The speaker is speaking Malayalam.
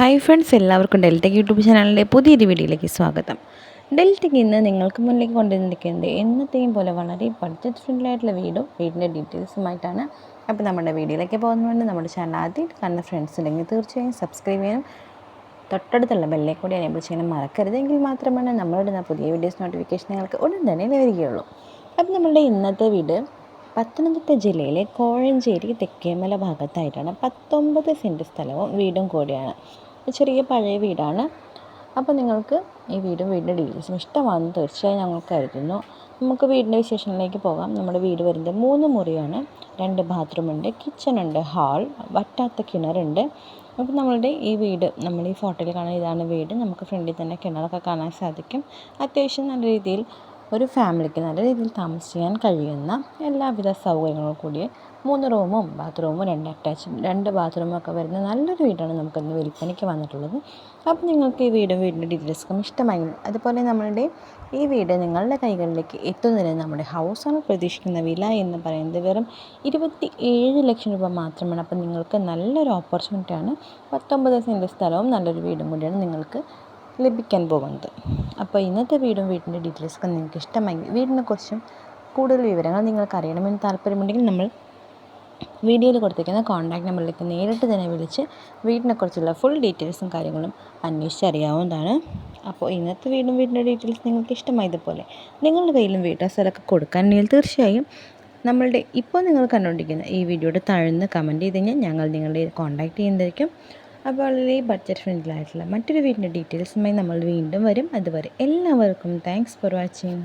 ഹായ് ഫ്രണ്ട്സ് എല്ലാവർക്കും ഡെൽറ്റക് യൂട്യൂബ് ചാനലിന്റെ പുതിയൊരു വീഡിയോയിലേക്ക് സ്വാഗതം. ഡെൽറ്റയ്ക്ക് ഇന്ന് നിങ്ങൾക്ക് മുന്നിലേക്ക് കൊണ്ടുവന്നിരിക്കുന്നത് എന്നത്തെയും പോലെ വളരെ ബഡ്ജറ്റ് ഫ്രണ്ട്ലി ആയിട്ടുള്ള വീടും വീടിന്റെ ഡീറ്റെയിൽസുമായിട്ടാണ് അപ്പോൾ നമ്മുടെ വീഡിയോയിലേക്ക് പോകുന്നതുകൊണ്ട് നമ്മുടെ ചാനൽ ആദ്യം കാണുന്ന ഫ്രണ്ട്സ് ഉണ്ടെങ്കിൽ തീർച്ചയായും സബ്സ്ക്രൈബ് ചെയ്യാനും തൊട്ടടുത്തുള്ള ബെല്ലെ കൂടി എനേബിൾ ചെയ്യാനും മറക്കരുത്. എങ്കിൽ മാത്രമാണ് നമ്മളിടുന്ന പുതിയ വീഡിയോസ് നോട്ടിഫിക്കേഷൻ നിങ്ങൾക്ക് ഉടൻ തന്നെ ലഭിക്കുകയുള്ളൂ അപ്പോൾ നമ്മളുടെ ഇന്നത്തെ വീട് പത്തനംതിട്ട ജില്ലയിലെ കോഴഞ്ചേരി തെക്കേമല ഭാഗത്തായിട്ടാണ്. പത്തൊമ്പത് സെന്റ് സ്ഥലവും വീടും കൂടിയാണ്. ചെറിയ പഴയ വീടാണ്. അപ്പോൾ നിങ്ങൾക്ക് ഈ വീടും വീടിന്റെ ഡീറ്റെയിൽസും ഇഷ്ടമാണെന്ന് തീർച്ചയായും ഞങ്ങൾ കരുതുന്നു. നമുക്ക് വീടിന്റെ വിശേഷങ്ങളിലേക്ക് പോകാം. നമ്മുടെ വീട് വരുന്നത് മൂന്ന് മുറിയാണ്. രണ്ട് ബാത്റൂമുണ്ട് കിച്ചണുണ്ട് ഹാൾ വറ്റാത്ത കിണറുണ്ട്. അപ്പോൾ നമ്മളുടെ ഈ വീട് നമ്മൾ ഈ ഫോട്ടോയിൽ കാണുന്ന ഇതാണ് വീട്. നമുക്ക് ഫ്രണ്ടിൽ തന്നെ കിണറൊക്കെ കാണാൻ സാധിക്കും. അത്യാവശ്യം നല്ല രീതിയിൽ ഒരു ഫാമിലിക്ക് നല്ല രീതിയിൽ താമസിക്കാൻ കഴിയുന്ന എല്ലാവിധ സൗകര്യങ്ങളും കൂടിയ മൂന്ന് റൂമും ബാത്റൂമും രണ്ട് അറ്റാച്ചും രണ്ട് ബാത്റൂമും ഒക്കെ വരുന്ന നല്ലൊരു വീടാണ് നമുക്കിന്ന് വിൽപ്പനയ്ക്ക് വന്നിട്ടുള്ളത്. അപ്പം നിങ്ങൾക്ക് ഈ വീടും വീടിന്റെ ഡീറ്റെയിൽസും ഇഷ്ടമായി. അതുപോലെ നമ്മളുടെ ഈ വീട് നിങ്ങളുടെ കൈകളിലേക്ക് എത്തുന്നതിന് നമ്മുടെ ഹൗസ് ഓണർ പ്രതീക്ഷിക്കുന്ന വില എന്ന് പറയുന്നത് വെറും ഇരുപത്തി ഏഴ് ലക്ഷം രൂപ മാത്രമാണ്. അപ്പം നിങ്ങൾക്ക് നല്ലൊരു ഓപ്പർച്യൂണിറ്റിയാണ് പത്തൊമ്പത് സെന്റ് സ്ഥലവും നല്ലൊരു വീടും കൂടിയാണ് നിങ്ങൾക്ക് ലഭിക്കാൻ പോകുന്നത്. അപ്പോൾ ഇന്നത്തെ വീടും വീടിന്റെ ഡീറ്റെയിൽസൊക്കെ നിങ്ങൾക്ക് ഇഷ്ടമായി വീടിനെക്കുറിച്ചും കൂടുതൽ വിവരങ്ങൾ നിങ്ങൾക്ക് അറിയണമെന്ന് താല്പര്യമുണ്ടെങ്കിൽ നമ്മൾ വീഡിയോയിൽ കൊടുത്തിരിക്കുന്ന കോൺടാക്ട് നമ്പറിലേക്ക് നേരിട്ട് തന്നെ വിളിച്ച് വീടിനെക്കുറിച്ചുള്ള ഫുൾ ഡീറ്റെയിൽസും കാര്യങ്ങളും അന്വേഷിച്ചറിയാവുന്നതാണ് അപ്പോൾ ഇന്നത്തെ വീടും വീടിന്റെ ഡീറ്റെയിൽസ് നിങ്ങൾക്ക് ഇഷ്ടമായതുപോലെ നിങ്ങളുടെ കയ്യിലും വീട്ടോ സ്ഥലമൊക്കെ കൊടുക്കാനുണ്ടെങ്കിൽ തീർച്ചയായും നമ്മളുടെ ഇപ്പോൾ നിങ്ങൾ കണ്ടുകൊണ്ടിരിക്കുന്ന ഈ വീഡിയോയുടെ താഴ്ന്ന് കമന്റ് ചെയ്ത് കഴിഞ്ഞാൽ ഞങ്ങൾ നിങ്ങളുടെ കോൺടാക്ട് ചെയ്യുന്നതായിരിക്കും. അപ്പോൾ വളരെ ബഡ്ജറ്റ് ഫ്രണ്ട്ലി ആയിട്ടുള്ള മറ്റൊരു വീടിന്റെ ഡീറ്റെയിൽസുമായി നമ്മൾ വീണ്ടും വരും. അതുവരെ എല്ലാവർക്കും താങ്ക്സ് ഫോർ വാച്ചിങ്